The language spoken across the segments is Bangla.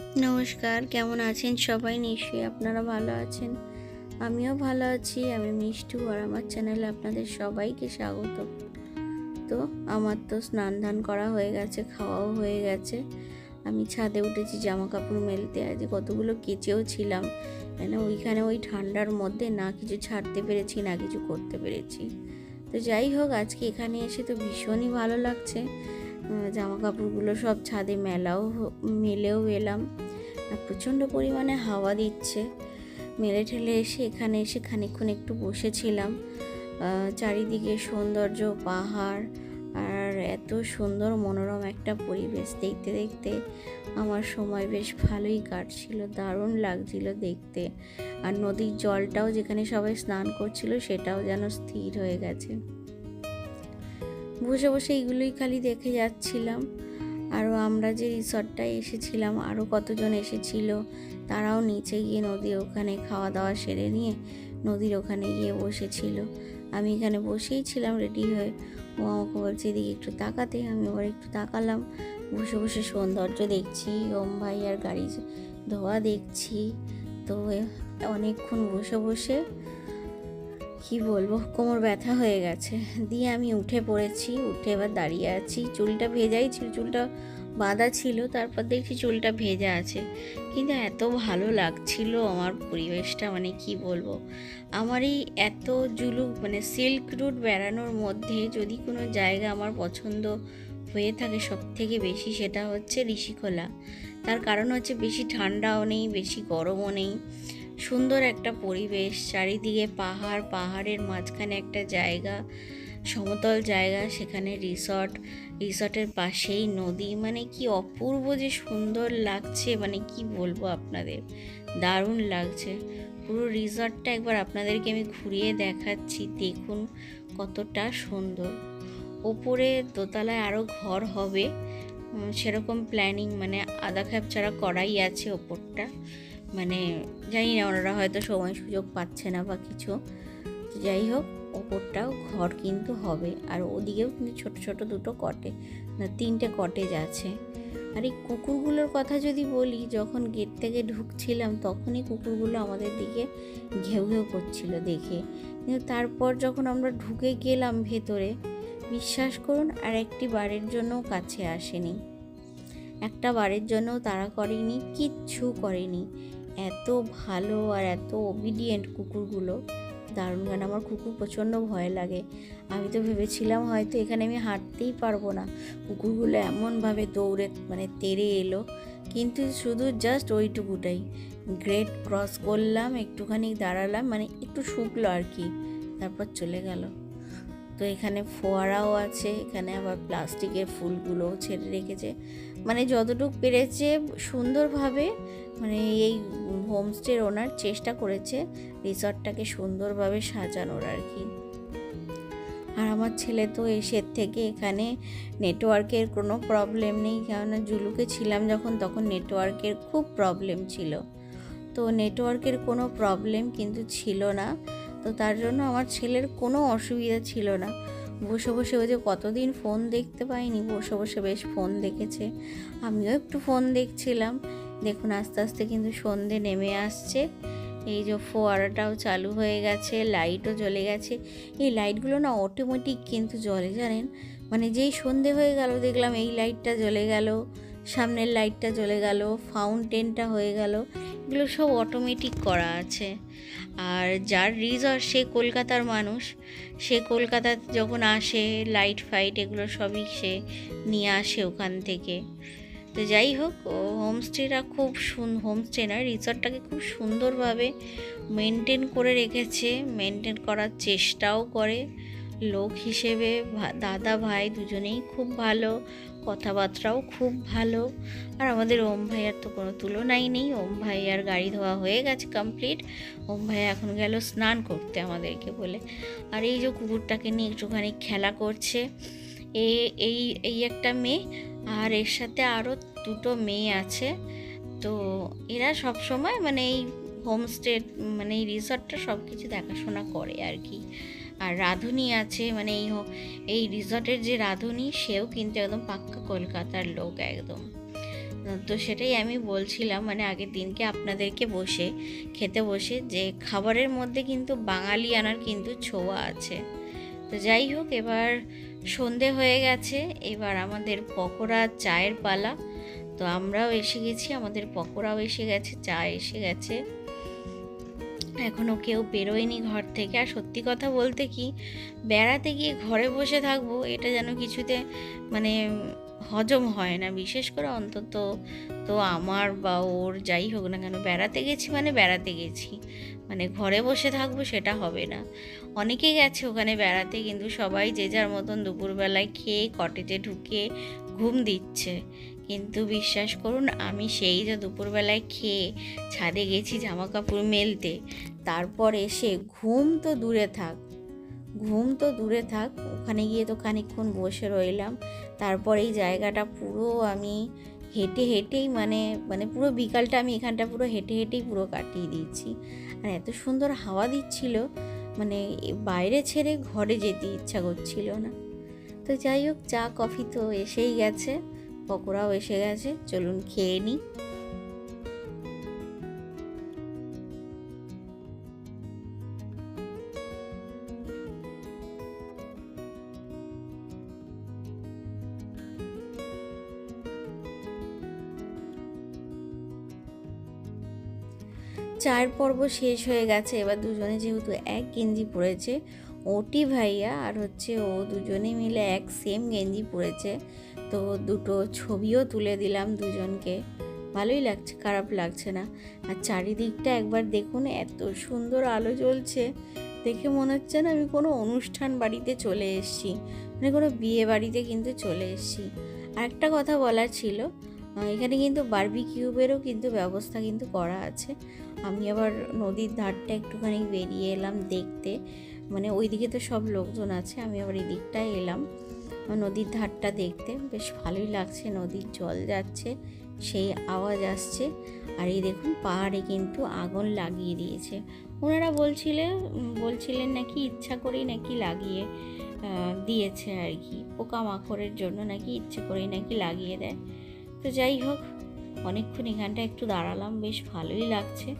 নমস্কার, কেমন আছেন সবাই? নিশ্চয়ই আপনারা ভালো আছেন। আমিও ভালো আছি, আমি মিষ্টু আর আমার চ্যানেলে আপনাদের সবাইকে স্বাগত। তো আমার তো স্নান ধান করা হয়ে গেছে, খাওয়াও হয়ে গেছে। আমি ছাদে উঠেছি জামা কাপড় মেলতে। আজ কতগুলো কেচেও ছিলাম। মানে ওইখানে ওই ঠান্ডার মধ্যে না কিছু ছাড়তে পেরেছি, না কিছু করতে পেরেছি। তো যাই হোক, আজকে এখানে এসে তো ভীষণই ভালো লাগছে। জামা কাপড়গুলো সব ছাদে মেলাও মেলেও এলাম। প্রচণ্ড পরিমাণে হাওয়া দিচ্ছে। মেলে ঠেলে এসে এখানে এসে খানিকক্ষণ একটু বসেছিলাম। চারিদিকে সৌন্দর্য, পাহাড় আর এত সুন্দর মনোরম একটা পরিবেশ দেখতে দেখতে আমার সময় বেশ ভালোই কাটছিল, দারুণ লাগছিল দেখতে। আর নদীর জলটাও যেখানে সবাই স্নান করছিল সেটাও যেন স্থির হয়ে গেছে। বসে বসে এইগুলোই খালি দেখে যাচ্ছিলাম। আরও আমরা যে রিসর্টটায় এসেছিলাম, আরও কতজন এসেছিল, তারাও নিচে গিয়ে নদীর ওখানে খাওয়া দাওয়া সেরে নিয়ে নদীর ওখানে গিয়ে বসেছিল। আমি এখানে বসেই ছিলাম রেডি হয়ে। ও আমাকে বলছে, এদিকে একটু তাকাতে। আমি আবার একটু তাকালাম, বসে বসে সৌন্দর্য দেখছি, ওম ভাই আর গাড়ি ধোয়া দেখছি। তো অনেকক্ষণ বসে বসে কি বলব, কোমর ব্যথা হয়ে গেছে। দিয়ে আমি উঠে পড়েছি, উঠে এবার দাঁড়িয়ে আছি। চুলটা ভেজাই ছিল, চুলটা বাঁধা ছিল, তারপর দেখছি চুলটা ভেজা আছে। কিন্তু এত ভালো লাগছিল আমার পরিবেশটা মানে কি বলব। আমার এই এত জুলুক মানে সিল্ক রুট বেড়ানোর মধ্যে যদি কোনো জায়গা আমার পছন্দ হয়ে থাকে সব থেকে বেশি, সেটা হচ্ছে ঋষিখোলা তার কারণ হচ্ছে বেশি ঠান্ডাও নেই, বেশি গরমও নেই। সুন্দর একটা পরিবেশ, চারিদিকে পাহাড়, পাহাড়ের মাঝখানে একটা জায়গা, সমতল জায়গা, সেখানে রিসর্ট রিসর্টের পাশেই নদী। মানে কি অপূর্ব যে সুন্দর লাগছে মানে কি বলব আপনাদের? দারুণ লাগছে। পুরো রিসর্টটা একবার আপনাদেরকে আমি ঘুরিয়ে দেখাচ্ছি। দেখুন কতটা সুন্দর। ওপরে দোতলায় আরও ঘর হবে। সেরকম প্ল্যানিং মানে আধা ছাড়া করাই আছে ওপরটা। মানে জানি না, ওনারা হয়তো সময় সুযোগ পাচ্ছে না বা কিছু। যাই হোক ওপরটাও ঘর কিন্তু হবে। আর ওদিকেও কিন্তু ছোট ছোট দুটো কটে না, তিনটে কটেজ আছে। আর এই কুকুরগুলোর কথা যদি বলি, যখন গেট থেকে ঢুকছিলাম, তখনই কুকুরগুলো আমাদের দিকে ঘেউ ঘেউ করছিল দেখে। কিন্তু তারপর যখন আমরা ঢুকে গেলাম ভেতরে, বিশ্বাস করুন, আর একটি বারের জন্যও কাছে আসেনি। একটা বারের জন্যও তারা করেনি, কিচ্ছু করেনি। এত ভালো আর এত ওবিডিয়েন্ট কুকুরগুলো। দারুণ গান, আমার কুকুর প্রচণ্ড ভয় লাগে। আমি তো ভেবেছিলাম হয়তো এখানে আমি হাঁটতেই পারব না। কুকুরগুলো এমনভাবে দৌড়ে মানে তেড়ে এলো। কিন্তু শুধু জাস্ট ওইটুকুটাই। গ্রেট ক্রস করলাম, একটুখানি দাঁড়ালাম মানে একটু শুকলো আর কি। তারপর চলে গেল। তো এখানে ফোয়ারাও আছে, এখানে আবার প্লাস্টিকের ফুলগুলোও ছেড়ে রেখেছে। মানে যতটুকু পেরেছে সুন্দরভাবে মানে এই হোমস্টের ওনার চেষ্টা করেছে রিসর্টটাকে সুন্দরভাবে সাজানোর আর কি। আর আমার ছেলে তো এসের থেকে এখানে নেটওয়ার্কের কোনো প্রবলেম নেই, কেননা জুলুকে ছিলাম যখন, তখন নেটওয়ার্কের খুব প্রবলেম ছিল। তো নেটওয়ার্কের কোনো প্রবলেম কিন্তু ছিল না। তো তার জন্য আমার ছেলের কোনো অসুবিধা ছিল না। বসে বসে ওই যে কতদিন ফোন দেখতে পাইনি, বসে বসে বেশ ফোন দেখেছে। আমিও একটু ফোন দেখছিলাম। দেখুন আস্তে আস্তে কিন্তু সন্ধে নেমে আসছে। এই যে ফোয়ারাটাও চালু হয়ে গেছে, লাইটও জ্বলে গেছে। এই লাইটগুলো না অটোমেটিক কিন্তু জ্বলে, জানেন? মানে যেই সন্ধে হয়ে গেল, দেখলাম এই লাইটটা জ্বলে গেল, সামনের লাইটটা জ্বলে গেল ফাউন্টেনটা হয়ে গেল, এগুলো সব অটোমেটিক করা আছে। আর যার রিসর্ট সে কলকাতার মানুষ। সে কলকাতাতে যখন আসে লাইট ফাইট এগুলো সবই সে নিয়ে আসে ওখান থেকে। তো যাই হোক হোমস্টেটা খুব সুন হোমস্টে নয় রিসর্টটাকে খুব সুন্দরভাবে মেনটেন করে রেখেছে মেনটেন করার চেষ্টাও করে। লোক হিসেবে দাদা ভাই দুজনেই খুব ভালো। কথাবার্তাও খুব ভালো। আর আমাদের ওম ভাইয়ার তো কোনো তুলনাই নেই। ওম ভাইয়ার গাড়ি ধোয়া হয়ে গেছে কমপ্লিট ওম ভাইয়া এখন গেল স্নান করতে আমাদেরকে বলে। আর এই যে কুকুরটাকে নিয়ে একটুখানি খেলা করছে। এ, এই এই একটা মেয়ে। আর এর সাথে আরও দুটো মেয়ে আছে। তো এরা সব সময় মানে এই হোমস্টে মানে এই রিসর্টটা সব কিছু দেখাশোনা করে আর কি। আর রাঁধুনি আছে মানে এই এই রিসর্টের যে রাঁধুনি, সেও কিন্তু একদম পাক্কা কলকাতার লোক একদম। তো সেটাই আমি বলছিলাম মানে আগের দিনকে আপনাদেরকে বসে, খেতে বসে, যে খাবারের মধ্যে কিন্তু বাঙালি আনার কিন্তু ছোঁয়া আছে। তো যাই হোক, এবার সন্ধে হয়ে গেছে, এবার আমাদের পকোড়া চায়ের পালা। তো আমরাও এসে গেছি, আমাদের পকোড়াও এসে গেছে, চা এসে গেছে। এখনও কেউ বেরোয়নি ঘর থেকে। আর সত্যি কথা বলতে কি, বেড়াতে গিয়ে ঘরে বসে থাকব, এটা যেন কিছুতে মানে হজম হয় না। বিশেষ করে অন্তত তো আমার বা ওর যাই হোক না কেন, বেড়াতে গেছি মানে বেড়াতে গেছি। মানে ঘরে বসে থাকব সেটা হবে না। অনেকে গেছে ওখানে বেড়াতে, কিন্তু সবাই যে যার মতন দুপুরবেলায় খেয়ে কটেজে ঢুকে ঘুম দিচ্ছে। কিন্তু বিশ্বাস করুন, আমি সেই যে দুপুরবেলায় খেয়ে ছাদে গেছি জামা কাপড় মেলতে, তারপর এসে ঘুম তো দূরে থাক, ঘুম তো দূরে থাক, ওখানে গিয়ে তো খানিকক্ষণ বসে রইলাম, তারপর এই জায়গাটা পুরো আমি হেঁটে হেঁটেই মানে মানে পুরো বিকালটা আমি এখানটা পুরো হেঁটে হেঁটেই পুরো কাটিয়ে দিয়েছি। আর এত সুন্দর হাওয়া দিচ্ছিল মানে বাইরে ছেড়ে ঘরে যেতে ইচ্ছা করছিল না। তো যাই হোক, চা, কফি তো এসেই গেছে। পকোড়াও এসে গেছে, চলুন খেয়ে নিই চার পর্ব শেষ হয়ে গেছে, এবার দুজনে যেহেতু এক গেঞ্জি পরেছে, ওটি ভাইয়া আর হচ্ছে ও দুজনে মিলে এক সেম গেঞ্জি পরেছে। তো দুটো ছবিও তুলে দিলাম দুজনকে। ভালোই লাগছে, খারাপ লাগছে না। আর চারিদিকটা একবার দেখুন, এত সুন্দর আলো জ্বলছে। দেখে মনে হচ্ছে না আমি কোনো অনুষ্ঠান বাড়িতে চলে এসেছি মানে কোনো বিয়ে বাড়িতে কিন্তু চলে এসেছি। আর একটা কথা বলার ছিল এখানে কিন্তু বারবি কিউবেরও কিন্তু ব্যবস্থা কিন্তু করা আছে। আমি আবার নদীর ধারটা একটুখানি বেরিয়ে এলাম দেখতে মানে ওইদিকে তো সব লোকজন আছে, আমি আবার এই দিকটায় এলাম। নদীর ধারটা দেখতে বেশ ভালোই লাগছে, নদীর জল যাচ্ছে, সেই আওয়াজ আসছে। আর এই দেখুন, পাহাড়ে কিন্তু আগুন লাগিয়ে দিয়েছে। ওনারা বলছিলে, বলছিলেন নাকি ইচ্ছা করেই নাকি লাগিয়ে দিয়েছে আর কি। পোকামাকড়ের জন্য নাকি ইচ্ছে করেই নাকি লাগিয়ে দেয়। তো যাই হোক, অনেকক্ষণ এখানটা একটু দাঁড়ালাম, বেশ ভালোই লাগছে।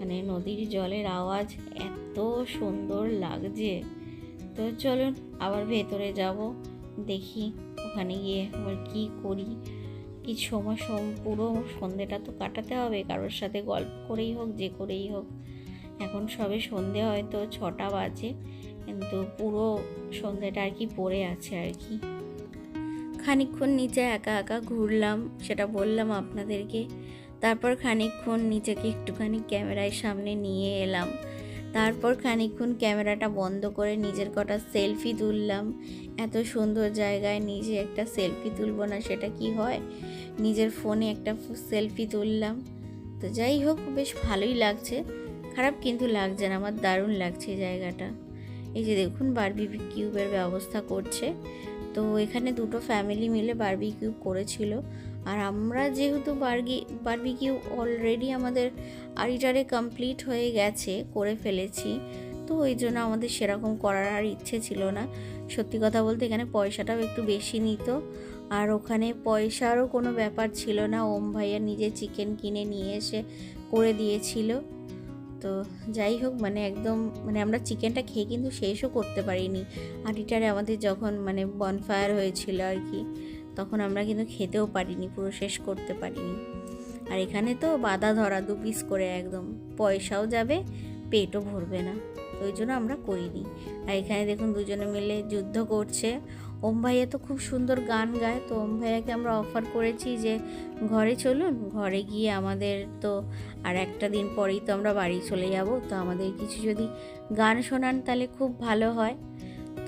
মানে নদীর জলের আওয়াজ এত সুন্দর লাগছে। তো চলুন, আবার ভেতরে যাব। দেখি ওখানে গিয়ে আবার কী করি। কি সময় সম, পুরো সন্ধেটা তো কাটাতে হবে, কারোর সাথে গল্প করেই হোক, যে করেই হোক। এখন সবে সন্ধে হয়তো ছটা বাজে, কিন্তু পুরো সন্ধেটা আর কি পড়ে আছে আর কি। খানিকক্ষণ নিচে একা একা ঘুরলাম, সেটা বললাম আপনাদেরকে। তারপর খানিকক্ষণ নিজেকে একটুখানি ক্যামেরায় সামনে নিয়ে এলাম। তারপর খানিকক্ষণ ক্যামেরাটা বন্ধ করে নিজের কটা সেলফি তুললাম। এত সুন্দর জায়গায় নিজে একটা সেলফি তুলব না, সেটা কি হয়? নিজের ফোনে একটা সেলফি তুললাম। তো যাই হোক, বেশ ভালোই লাগছে। খারাপ কিন্তু লাগছে না, আমার দারুণ লাগছে জায়গাটা। এই যে দেখুন বারবি কিউবের ব্যবস্থা করছে। তো এখানে দুটো ফ্যামিলি মিলে বারবি কিউব করেছিল। আর আমরা যেহেতু বার্গি, বারবিকিউ অলরেডি আমাদের আড়িটারে কমপ্লিট হয়ে গেছে, করে ফেলেছি, তো ওই জন্য আমাদের সেরকম করার আর ইচ্ছে ছিল না। সত্যি কথা বলতে এখানে পয়সাটাও একটু বেশি নিত, আর ওখানে পয়সারও কোনো ব্যাপার ছিল না, ওম ভাইয়া নিজে চিকেন কিনে নিয়ে এসে করে দিয়েছিল। তো যাই হোক মানে একদম মানে আমরা চিকেনটা খেয়ে কিন্তু শেষও করতে পারিনি। আটিটারে আমাদের যখন মানে বনফায়ার হয়েছিল আর কি তখন আমরা কিন্তু খেতেও পারিনি, পুরো শেষ করতে পারিনি। আর এখানে তো বাধা ধরা দু পিস করে একদম, পয়সাও যাবে, পেটও ভরবে না। ওই জন্য আমরা করিনি। আর এখানে দেখুন দুজনে মিলে যুদ্ধ করছে। ওম ভাইয়া তো খুব সুন্দর গান গায়। তো ওম ভাইয়াকে আমরা অফার করেছি যে, ঘরে চলুন, ঘরে গিয়ে আমাদের তো আর একটা দিন পরেই তো আমরা বাড়ি চলে যাব। তো আমাদের কিছু যদি গান শোনান তাহলে খুব ভালো হয়।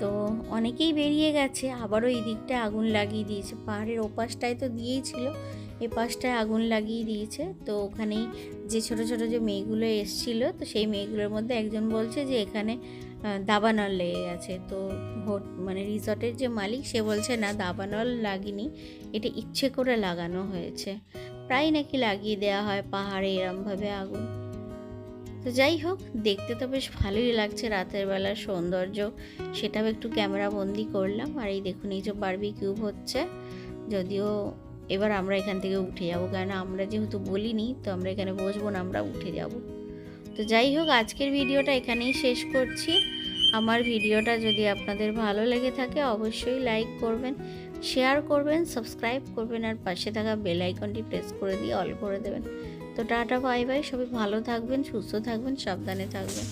তো অনেকেই বেরিয়ে গেছে, আবারও এই দিকটায় আগুন লাগিয়ে দিয়েছে। পাহাড়ের ওপাশটায় তো দিয়েই ছিল, এ পাশটায় আগুন লাগিয়ে দিয়েছে। তো ওখানেই যে ছোট ছোট যে মেয়েগুলো এসছিল, তো সেই মেয়েগুলোর মধ্যে একজন বলছে যে এখানে দাবানল লেগে গেছে। তো মানে রিসর্টের যে মালিক, সে বলছে, না, দাবানল লাগিনি, এটা ইচ্ছে করে লাগানো হয়েছে। প্রায় নাকি লাগিয়ে দেওয়া হয় পাহাড়ে এরমভাবে আগুন। তো যাই হোক, দেখতে তো বেশ ভালোই লাগছে রাতের বেলার সৌন্দর্য। সেটাও একটু ক্যামেরা বন্দি করলাম। আর এই দেখুন, এই যে বারবি কিউব হচ্ছে। যদিও এবার আমরা এখান থেকে উঠে যাব কেন আমরা যেহেতু বলিনি, তো আমরা এখানে বসবো না, আমরা উঠে যাব। তো যাই হোক, আজকের ভিডিওটা এখানেই শেষ করছি। আমার ভিডিওটা যদি আপনাদের ভালো লেগে থাকে, অবশ্যই লাইক করবেন শেয়ার করবেন সাবস্ক্রাইব করবেন, আর পাশে থাকা বেল আইকনটি প্রেস করে দিয়ে অল করে দেবেন। তো টাটা বাই বাই। সবাই ভালো থাকবেন সুস্থ থাকবেন সাবধানে থাকবেন।